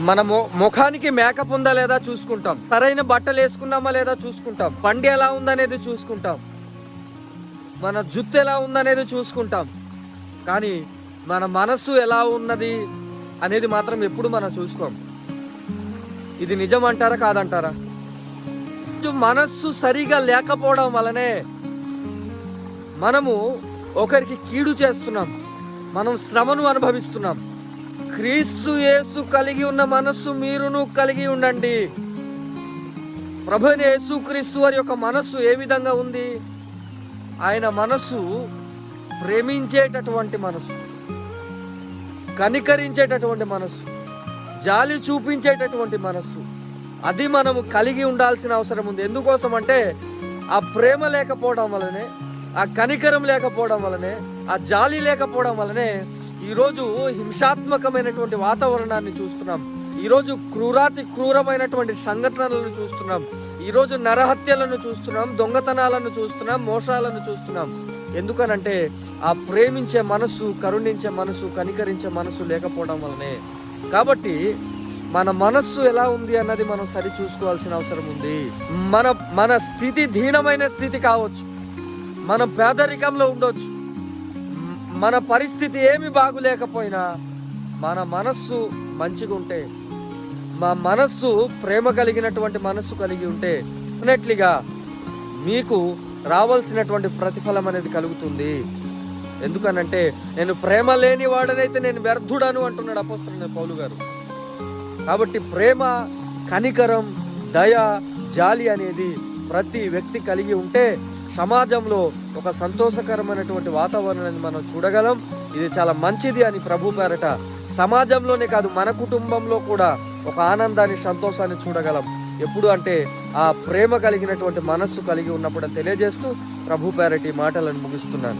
మన మొ- ముఖానికి మేకప్ ఉందా లేదా చూసుకుంటాం. సరైన బట్టలు వేసుకున్నామా లేదా చూసుకుంటాం. పండి ఎలా ఉందనేది చూసుకుంటాం. మన జుత్తు ఎలా ఉందనేది చూసుకుంటాం. కానీ మన మనస్సు ఎలా ఉన్నది అనేది మాత్రం ఎప్పుడు మనం చూసుకోం. ఇది నిజం అంటారా కాదంటారా మనస్సు సరిగా లేకపోవడం వలనే మనము ఒకరికి కీడు చేస్తున్నాం. మనం శ్రమను అనుభవిస్తున్నాం. క్రీస్తు యేసు కలిగి ఉన్న మనస్సు మీరును కలిగి ఉండండి. ప్రభుని యేసు క్రీస్తు వారి యొక్క మనస్సు ఏ విధంగా ఉంది? ఆయన మనస్సు ప్రేమించేటటువంటి మనస్సు కనికరించేటటువంటి మనస్సు జాలి చూపించేటటువంటి మనస్సు. అది మనము కలిగి ఉండాల్సిన అవసరం ఉంది. ఎందుకోసం అంటే ఆ ప్రేమ లేకపోవడం వలనే ఆ కనికరం లేకపోవడం వలనే ఆ జాలి లేకపోవడం వలనే ఈరోజు హింసాత్మకమైనటువంటి వాతావరణాన్ని చూస్తున్నాం. ఈరోజు క్రూరాతి క్రూరమైనటువంటి సంఘటనలను చూస్తున్నాం. ఈరోజు నరహత్యలను చూస్తున్నాం దొంగతనాలను చూస్తున్నాం మోసాలను చూస్తున్నాం. ఎందుకనంటే ఆ ప్రేమించే మనసు కరుణించే మనసు కనికరించే మనసు లేకపోవడం వలనే కాబట్టి మన మనస్సు ఎలా ఉంది అన్నది మనం సరి చూసుకోవాల్సిన అవసరం ఉంది. మన మన స్థితి దీనమైన స్థితి కావచ్చు. మనం పేదరికంలో ఉండొచ్చు. మన పరిస్థితి ఏమి బాగులేకపోయినా మన మనస్సు మంచిగా ఉంటే మా మనస్సు ప్రేమ కలిగినటువంటి మనస్సు కలిగి ఉంటే డెఫినెట్లీగా మీకు రావాల్సినటువంటి ప్రతిఫలం అనేది కలుగుతుంది. ఎందుకనంటే నేను ప్రేమ లేని వాడనైతే నేను వ్యర్థుడను అంటున్నాడు అపోస్తున్న పౌలు గారు. కాబట్టి ప్రేమ కనికరం దయ జాలి అనేది ప్రతి వ్యక్తి కలిగి ఉంటే సమాజంలో ఒక సంతోషకరమైనటువంటి వాతావరణాన్ని మనం చూడగలం. ఇది చాలా మంచిది అని ప్రభు పేరట సమాజంలోనే కాదు మన కుటుంబంలో కూడా ఒక ఆనందాన్ని సంతోషాన్ని చూడగలం. ఎప్పుడు అంటే ఆ ప్రేమ కలిగినటువంటి మనస్సు కలిగి ఉన్నప్పుడు తెలియజేస్తూ ప్రభు పేరటి మాటలను ముగిస్తున్నాను.